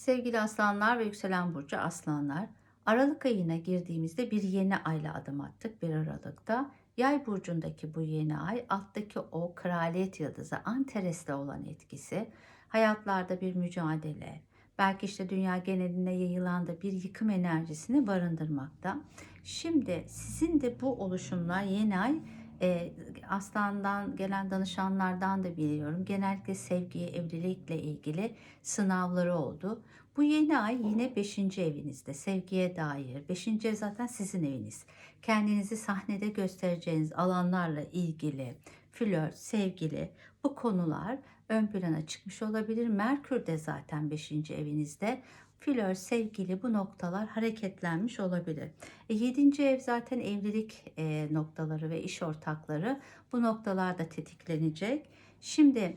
Sevgili aslanlar ve yükselen burcu aslanlar, Aralık ayına girdiğimizde bir yeni ayla adım attık bir Aralık'ta. Yay burcundaki bu yeni ay alttaki o kraliyet yıldızı Antares'te olan etkisi hayatlarda bir mücadele, belki işte dünya geneline yayılan da bir yıkım enerjisini barındırmakta. Şimdi sizin de bu oluşumlar yeni ay e, aslandan gelen danışanlardan da biliyorum. Genellikle sevgi, evlilikle ilgili sınavları oldu. Bu yeni ay yine 5. evinizde sevgiye dair. 5. ev zaten sizin eviniz. Kendinizi sahnede göstereceğiniz alanlarla ilgili flört, sevgili bu konular ön plana çıkmış olabilir. Merkür de zaten 5. evinizde. Flör, sevgili bu noktalar hareketlenmiş olabilir. E, 7. ev zaten evlilik e, noktaları ve iş ortakları bu noktalarda tetiklenecek. Şimdi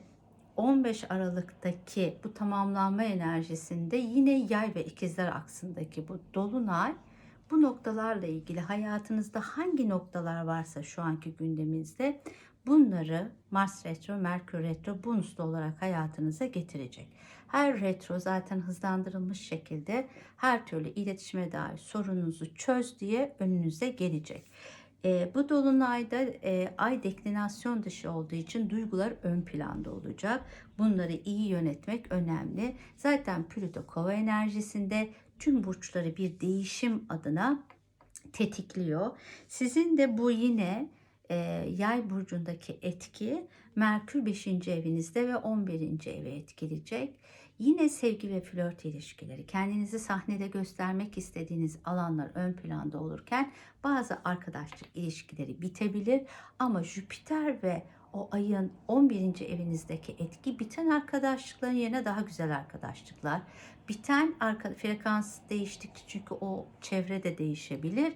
15 Aralık'taki bu tamamlanma enerjisinde yine yay ve ikizler aksındaki bu dolunay bu noktalarla ilgili hayatınızda hangi noktalar varsa şu anki gündeminizde bunları Mars retro, Merkür retro bonuslu olarak hayatınıza getirecek. Her retro zaten hızlandırılmış şekilde her türlü iletişime dair sorununuzu çöz diye önünüze gelecek. E, bu dolunayda e, ay deklinasyon dışı olduğu için duygular ön planda olacak. Bunları iyi yönetmek önemli. Zaten Plüto kova enerjisinde tüm burçları bir değişim adına tetikliyor. Sizin de bu yine e, yay burcundaki etki Merkür 5. evinizde ve 11. evi etkileyecek. Yine sevgi ve flört ilişkileri, kendinizi sahnede göstermek istediğiniz alanlar ön planda olurken bazı arkadaşlık ilişkileri bitebilir ama Jüpiter ve o ayın 11. evinizdeki etki biten arkadaşlıkların yerine daha güzel arkadaşlıklar. Biten arka, frekans değiştikçe çünkü o çevre de değişebilir.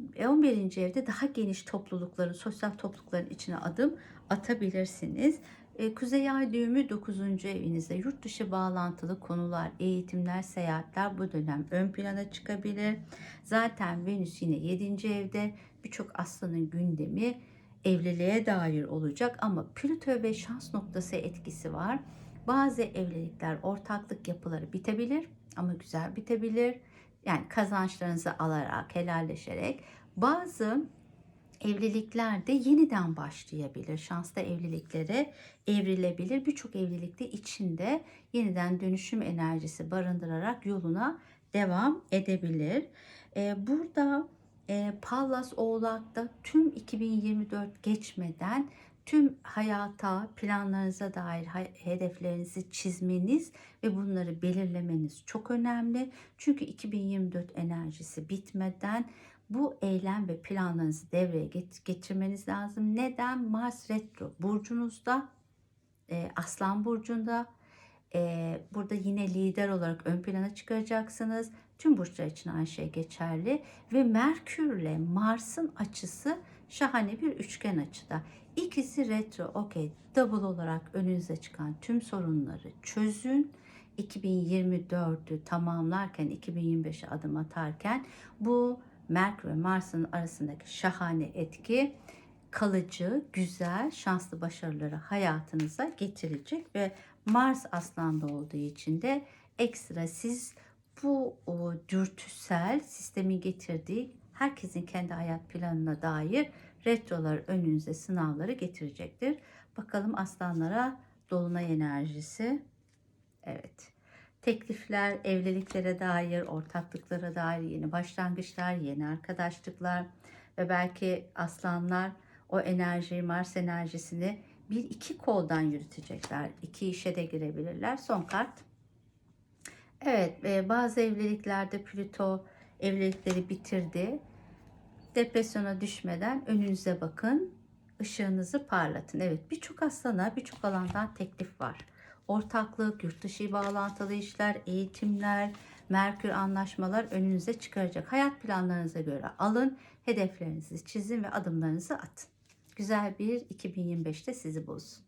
11. evde daha geniş toplulukların, sosyal toplulukların içine adım atabilirsiniz. E, Kuzey Ay düğümü 9. evinizde yurt dışı bağlantılı konular, eğitimler, seyahatler bu dönem ön plana çıkabilir. Zaten Venüs yine 7. evde birçok aslanın gündemi evliliğe dair olacak ama Plüto ve şans noktası etkisi var. Bazı evlilikler, ortaklık yapıları bitebilir ama güzel bitebilir. Yani kazançlarınızı alarak, helalleşerek. Bazı evliliklerde yeniden başlayabilir. Şanslı evliliklere evrilebilir. Birçok evlilikte içinde yeniden dönüşüm enerjisi barındırarak yoluna devam edebilir. Ee, burada e, Pallas Oğlak'ta tüm 2024 geçmeden tüm hayata, planlarınıza dair hedeflerinizi çizmeniz ve bunları belirlemeniz çok önemli. Çünkü 2024 enerjisi bitmeden bu eylem ve planlarınızı devreye getirmeniz lazım. Neden? Mars retro burcunuzda, e, Aslan burcunda. E, burada yine lider olarak ön plana çıkaracaksınız. Tüm burçlar için aynı şey geçerli. Ve Merkür ile Mars'ın açısı şahane bir üçgen açıda. İkisi retro, okey, double olarak önünüze çıkan tüm sorunları çözün. 2024'ü tamamlarken, 2025'e adım atarken bu Merkür ve Mars'ın arasındaki şahane etki kalıcı, güzel, şanslı başarıları hayatınıza getirecek ve Mars aslanda olduğu için de ekstra siz bu o, dürtüsel sistemin getirdiği herkesin kendi hayat planına dair retrolar önünüze sınavları getirecektir. Bakalım aslanlara dolunay enerjisi. Evet teklifler, evliliklere dair, ortaklıklara dair yeni başlangıçlar, yeni arkadaşlıklar ve belki aslanlar o enerjiyi, Mars enerjisini bir iki koldan yürütecekler. İki işe de girebilirler. Son kart. Evet, e, bazı evliliklerde Plüto evlilikleri bitirdi. Depresyona düşmeden önünüze bakın. ışığınızı parlatın. Evet, birçok aslana birçok alandan teklif var ortaklık, yurt dışı bağlantılı işler, eğitimler, Merkür anlaşmalar önünüze çıkaracak. Hayat planlarınıza göre alın, hedeflerinizi çizin ve adımlarınızı atın. Güzel bir 2025'te sizi bulsun.